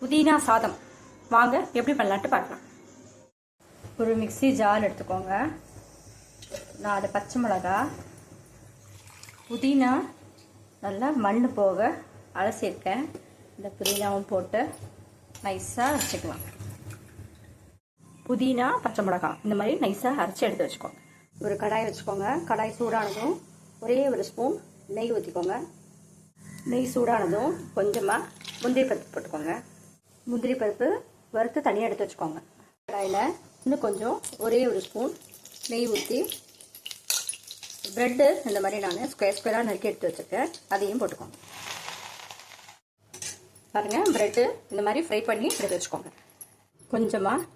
புதினா சாதம். வாங்க எப்படி பண்ணலான்ட்டு பார்க்கலாம். ஒரு மிக்ஸி ஜார் எடுத்துக்கோங்க. நாலு பச்சை மிளகா புதினா நல்லா மண் போக அலசியிருக்கேன். இந்த புதினாவும் போட்டு நைஸாக அரைச்சிக்கலாம். புதினா பச்சை மிளகா இந்த மாதிரி நைஸாக அரைச்சி எடுத்து வச்சுக்கோங்க. ஒரு கடாய் வச்சுக்கோங்க. கடாய் சூடானதும் ஒரே ஒரு ஸ்பூன் நெய் ஊற்றிக்கோங்க நெய் சூடானதும் கொஞ்சமாக முந்திரி பருப்பு போட்டுக்கோங்க. முந்திரி பருப்பு வறுத்து தனியாக எடுத்து வச்சுக்கோங்க. கடாயில் இன்னும் கொஞ்சம் ஒரே ஒரு ஸ்பூன் நெய் ஊற்றி ப்ரெட்டு இந்த மாதிரி நான் ஸ்கொயர் ஸ்கொயராக நறுக்கி எடுத்து வச்சுருக்கேன். அதையும் போட்டுக்கோங்க. பாருங்கள் ப்ரெட்டு இந்த மாதிரி ஃப்ரை பண்ணி எடுத்து வச்சுக்கோங்க. கொஞ்சமாக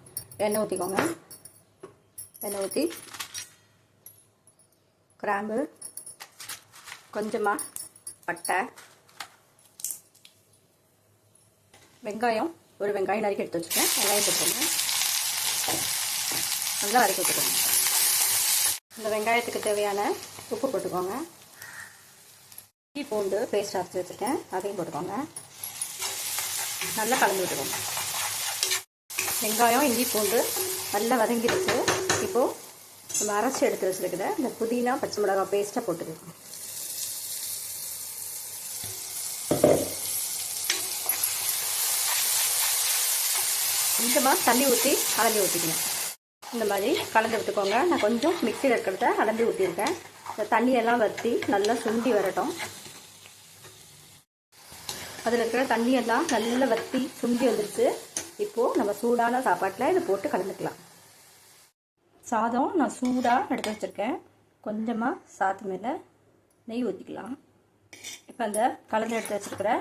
எண்ணெய் ஊற்றிக்கோங்க எண்ணெய் ஊற்றி கிராம்பு கொஞ்சமாக பட்டை வெங்காயம் ஒரு வெங்காயம் நறுக்கி எடுத்து வச்சுருக்கேன். வெங்காயம் போட்டுக்கோங்க. நல்லா வதக்கி விட்டுக்கோங்க. இந்த வெங்காயத்துக்கு தேவையான உப்பு போட்டுக்கோங்க. இஞ்சி பூண்டு பேஸ்ட் அரைச்சி வச்சுருக்கேன். அதையும் போட்டுக்கோங்க. நல்லா கலந்து விட்டுக்கோங்க. வெங்காயம் இஞ்சி பூண்டு நல்லா வதங்கிடுச்சு. இப்போது நம்ம அரைச்சி எடுத்து வச்சுருக்கிற இந்த புதினா பச்சை மிளகாய் பேஸ்ட்டாக போட்டுக்கோங்க. கொஞ்சமாக தண்ணி ஊற்றி கலந்து ஊற்றிக்கணும் இந்த மாதிரி கலந்து விட்டுக்கோங்க நான் கொஞ்சம் மிக்சியில் இருக்கிறத கலந்து ஊற்றிருக்கேன் இந்த தண்ணியெல்லாம் வற்றி நல்லா சுண்டி வரட்டும். அதில் இருக்கிற தண்ணியெல்லாம் நல்லா வற்றி சுண்டி வந்துடுச்சு இப்போது நம்ம சூடான சாப்பாட்டில் இதை போட்டு கலந்துக்கலாம். சாதம் நான் சூடாக எடுத்து வச்சுருக்கேன். கொஞ்சமாக சாத்து மேலே நெய் ஊற்றிக்கலாம் இப்போ அந்த கலந்து எடுத்து வச்சுருக்கிற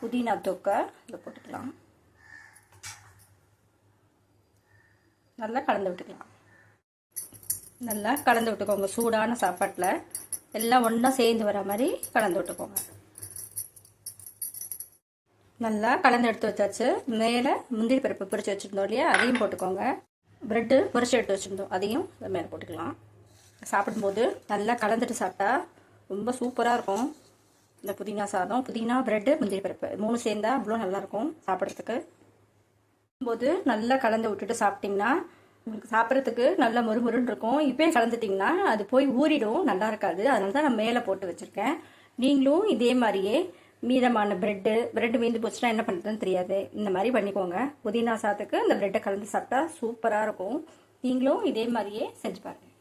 புதினா தொக்கை இதில் போட்டுக்கலாம். நல்லா கலந்து விட்டுக்கலாம். நல்லா கலந்து விட்டுக்கோங்க சூடான சாப்பாட்டில். எல்லாம் ஒன்றா சேர்ந்து வர மாதிரி கலந்து விட்டுக்கோங்க. நல்லா கலந்து எடுத்து வச்சாச்சு. மேலே முந்திரி பருப்பு பொரிச்சு வச்சுருந்தோம் இல்லையா? அதையும் போட்டுக்கோங்க. ப்ரெட்டு பொரிச்சு எடுத்து வச்சுருந்தோம். அதையும் மேலே போட்டுக்கலாம். சாப்பிடும்போது நல்லா கலந்துட்டு சாப்பிட்டா ரொம்ப சூப்பராக இருக்கும். இந்த புதினா சாதம் புதினா ப்ரெட்டு முந்திரி பருப்பு. மூணு சேர்ந்தா அவ்வளோ நல்லாயிருக்கும் சாப்பிட்றதுக்கு. போது நல்லா கலந்து விட்டுட்டு சாப்பிட்டிங்கன்னா உங்களுக்கு சாப்பிட்றதுக்கு நல்லா மொறுமொருன்னு இருக்கும். இப்போயே கலந்துட்டிங்கன்னா அது போய் ஊறிடும். நல்லா இருக்காது. அதனால தான் நான் மேலே போட்டு வச்சுருக்கேன். நீங்களும் இதே மாதிரியே மீதமான ப்ரெட்டு ப்ரெட் மீந்து போச்சுன்னா என்ன பண்ணுறதுன்னு தெரியாது. இந்த மாதிரி பண்ணிக்கோங்க. புதினா சாதத்துக்கு அந்த ப்ரெட்டை கலந்து சாப்பிட்டா சூப்பராக இருக்கும். நீங்களும் இதே மாதிரியே செஞ்சு பாருங்கள்